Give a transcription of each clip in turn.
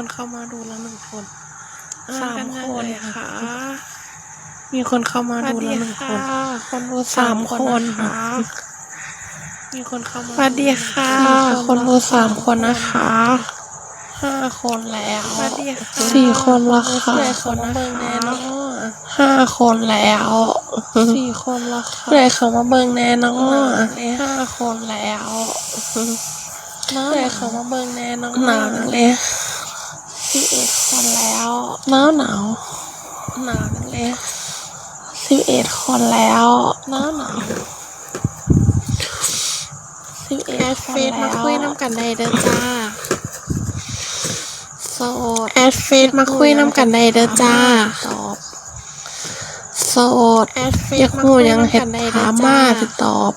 คนเข้ามาดูแล้วหนึ่งคนสามคนค่ะ มีคนเข้ามาดูแล้วหนึ่งคนคนดูสามคนค่ะมีคนเข้ามาสวัสดีค่ะ คนดูสามคนนะคะห้าคนแล้วสวัสดีค่ะสี่คนละค่ะสี่คนเบิ่งแน่เนาะห้าคนแล้วสี่คนละค่ะเลยเขามาเบิ่งแน่เนาะห้าคนแล้วเลยเขามาเบิ่งแน่เนาะหนาวเลย สิบเอ็ดคนแล้วหนาวหนาวหนาวเลยสิบเอ็ดคนแล้วหนาวหนาวสิบเอ็ดคนแล้วมาคุยน้ำกันได้เด้อจ้าโสดแอดเฟซมาคุยน้ำกันได้เด้อจ้าตอบโสดแอดเฟซอยากหูยังเห็ดถามมาสิตอบ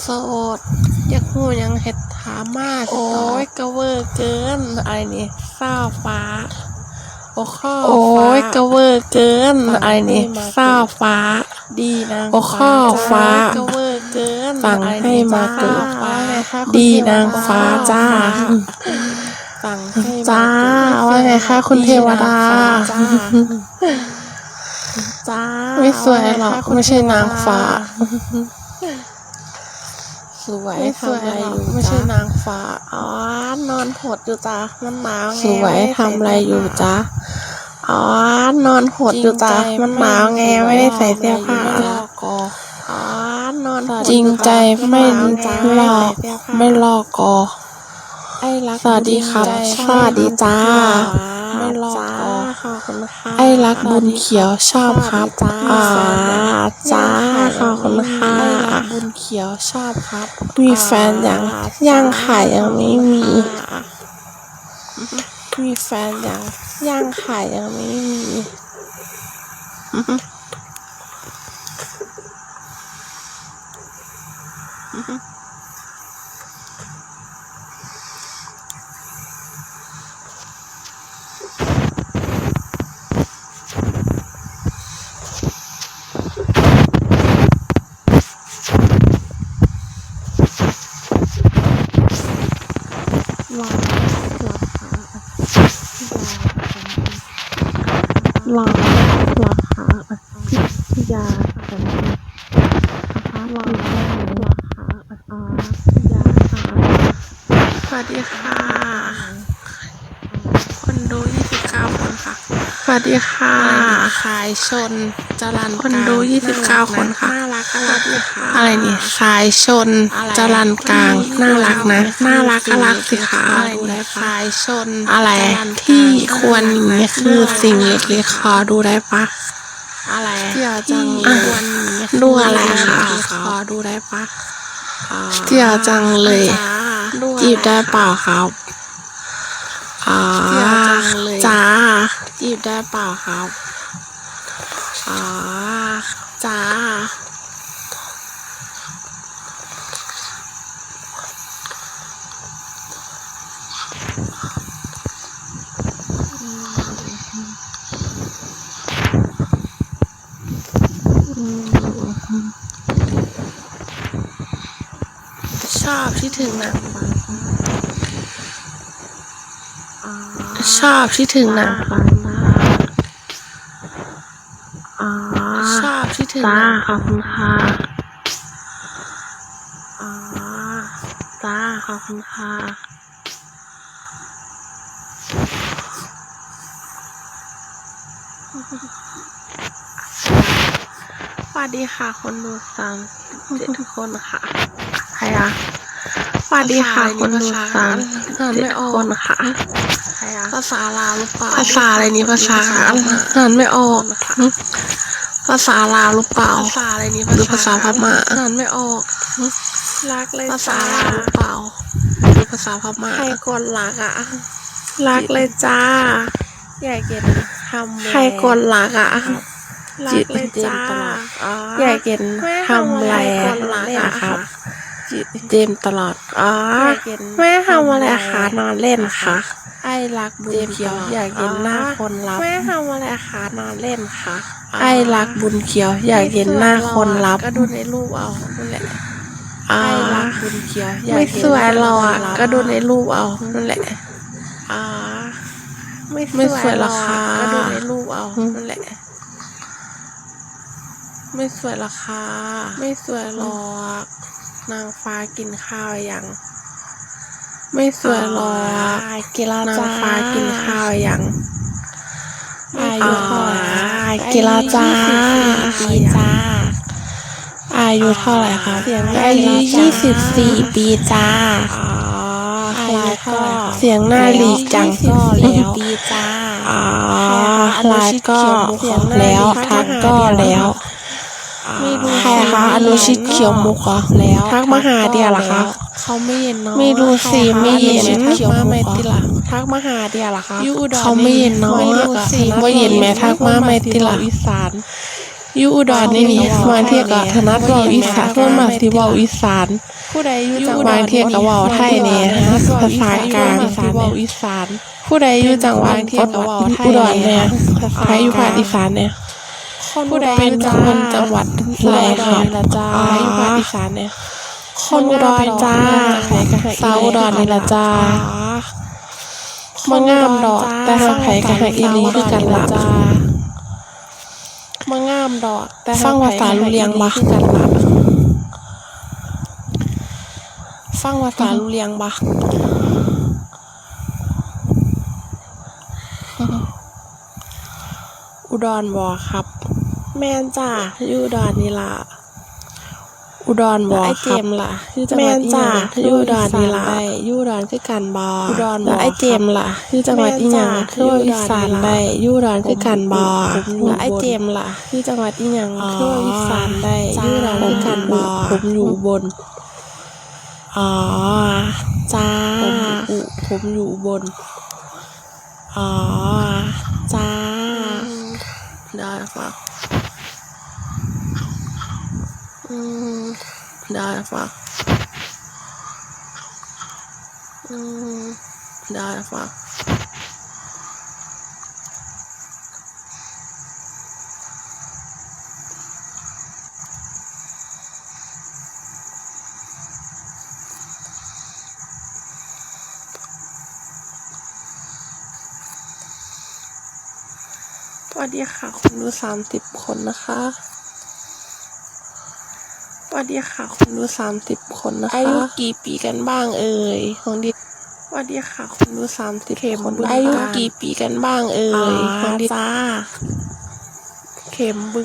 โสดอยากหูยังเห็ดถามมาสิตอบโอ้ยกระเวอร์เกินอะไรนี่ฟ้าฟ้า โอ้ข้อโอ้ยกระเวอร์เกินอะไรนี่ฟ้าฟ้า ดีนางโอ้ข้อฟ้ากระเวอร์เกินสั่งให้มาเกิดดีนางฟ้าจ้าสั่งให้จ้าว่าไงคะคุณเทวดาจ้าไม่สวยหรอกไม่ใช่นางฟ้า สวยทำอะไรอยู่ไม่ใช่นางฟ้าอ๋อนอนหดอยู่จ้ามันหนาวไงสวยทำอะไรอยู่จ้าอ๋อนอนหดอยู่จ้ามันหนาวไงไม่ได้ใส่เสื้อผ้าอ๋อนอนจริงใจไม่ลอกไม่ลอกกอไอ้รักสวัสดีครับสวัสดีจ้าไม่รอขอบคุณค่ะไอ้รักบุญเขียวชอบครับอ่าจ้าขอบคุณค่ะไอ้รักบุญเขียวชอบครับ มีแฟนยังยังค่ะยังไม่มี มีแฟนยังยังค่ะยังไม่มีรอรอรอค่ะพิยาค่ะ นะคะรอรอค่ะอ่าพิยาค่ะสวัสดีค่ะ คนดู29คนค่ะ สวัสดีค่ะขายชนจรันคนดู29คนค่ะน่ารักอะไรอะไรนี่สายชนจรันกลางน่ารักนะน่ารักก็รักสิคะสายชนอะไรที่ควรหนีคือสิ่งเล็กๆขอดูได้ปะ อะไรเจียวจังควรหนีดูอะไรคะขอดูได้ปะเจียวจังเลยจีบได้เปล่าครับอ่าจ้าจีบได้เปล่าครับอ่าจ้า ชอบที่ถึงนางฟ้าชอบที่ถึงนางฟ้าชอบที่ถึงจ้าขอบคุณค่ะอ่าจ้าขอบคุณค่ะสวัสดีค่ะ คนดูสังเจ็ดคนค่ะ ใครอะส วัสดีค่ะคนดูสังเจ็ดคนค่ะใครอะภาษาลาวหรือเปล่า ภาษาอะไรนี่ภาษาอ่านไม่ออกภาษาลาวหรือเปล่า ภาษาอะไรนี่หรือภาษาพม่าอ่านไม่ออกรักเลยภาษาลาวหรือเปล่าหรือภาษาพม่าใครกดรักอะรักเลยจ้าใหญ่เกินทำใครกดรักอะรักเลยจ้าใหญ่เกินทำอะไรอะครับ จิเจมส์ตลอด อ๋อ แม่ทำอะไรคะ นอนเล่นค่ะ ไอ้รักบุญเขียวอยากเห็นหน้าคนรับ แม่ทำอะไรคะ นอนเล่นค่ะ ไอ้รักบุญเขียวอยากเห็นหน้าคนรับ ก็ดูในรูปเอานั่นแหละไอ้รักบุญเขียวอยากไม่เห็นสวยหรอกอะหน้าคนรับก็ดูในรูปเอานั่นแหละอ่าไม่ไม่สวยหรอกค่ะ ก็ดูในรูปเอานั่นแหละไม่สวยหรอกค่ะ ไม่สวยหรอก นางฟ้ากินข้าวยัง ไม่สวยหรอกกีฬานางจ้าฟ้ากินข้าวยังอายุเท่าไหร่อ่ากีฬาจ้าปีจ้า อายุเท่าไหร่คะเสียงอายุกีฬาจ้ายี่สิบสี่ปีจ้าอ๋ออายุเท่าไหร่คะเสียงหน้าหลีจังก็แล้วปีจ้าอ๋อไลน์ก็แล้วทักก็แล้ว ไม่ดูใครคะอนุชิตเขียวมุกเหรอแล้วทักมาหาเดียเหรอคะเขาไม่เย็นเนาะไม่ดูสิใครคะไม่เย็นอชิตทักเขียวมามุไม่กเหรอติละทักมาหาเดียเหรอคะอยู่อุดรเขาไม่เย็นเนาะไม่ดูสิว่าเย็นแม่ทักมาไม่ติละอีสานอยู่อุดรนี่นี่มาเที่ยวกับธนัดเว่าอีสานส่วนมากสิเว่าอีสานผู้ใดอยู่จังหบาวัดงเที่ยวกับเว่าไทยเนี่ยภาษากลางสิเว้าอีสานผู้ใดอยู่จังหวัดบางเที่ยวกับเว้าไทยอุดรเนี่ยใครอยู่ภาคอีสานเนี่ย ผู้ใดเป็นคนจังหวัดอะไรคะละจ้าอ๋ออยู่ภาคอีสานเนี่ยคนอุดรจ้าสาวอุดรนี่ละจ้ามางามดอกแต่หากไผก็หักอีหลีคือกันล่ะมางามดอกแต่ฟังภาษารู้เรียงบ่คือกันล่ะฟังภาษารู้เรียงบ่อุดรบ่ครับ แม่นจ้าอยู่อุดรนี่ล่ะอุดรบ่แล้วไอ้คเจรับมส์ล่ะอยู่จังหแม่วัดนอีจ้าหยังอยู่อุดรนี่ล่ะได้อยู่อุดรคือกันบ่อุดรบ่แล้วไอ้เจมส์ล่ะอยู่จังหวัดอีหยังแม่นจ้าคือว่าอีสานได้อยู่อุดรคือกันบ่ผมอยู่แล้วไอ้เจมส์ล่ะอยู่จังหวัดอีหยังอ๋อคือว่าอีสานได้อจ้ายู่อุดรคือกันบ่ผมอยู่บนอ๋อจ้าผมอยู่ผมอยู่บนอ๋อจ้า ได้ฟังอืมได้ฟังอืมได้ฟังส วัสดีค่ะคุณดูสามสิบคนนะคะสวัสดีค่ะคุณดูสามสิบคนนะคะอายุกี่ปีกันบ้างเอ่ยของดิสวัสดีค่ะคุณดูสามสิบคนอายุกี่ปีกันบ้างเอ่อ๋ยอของดิจ้าเข็มบึง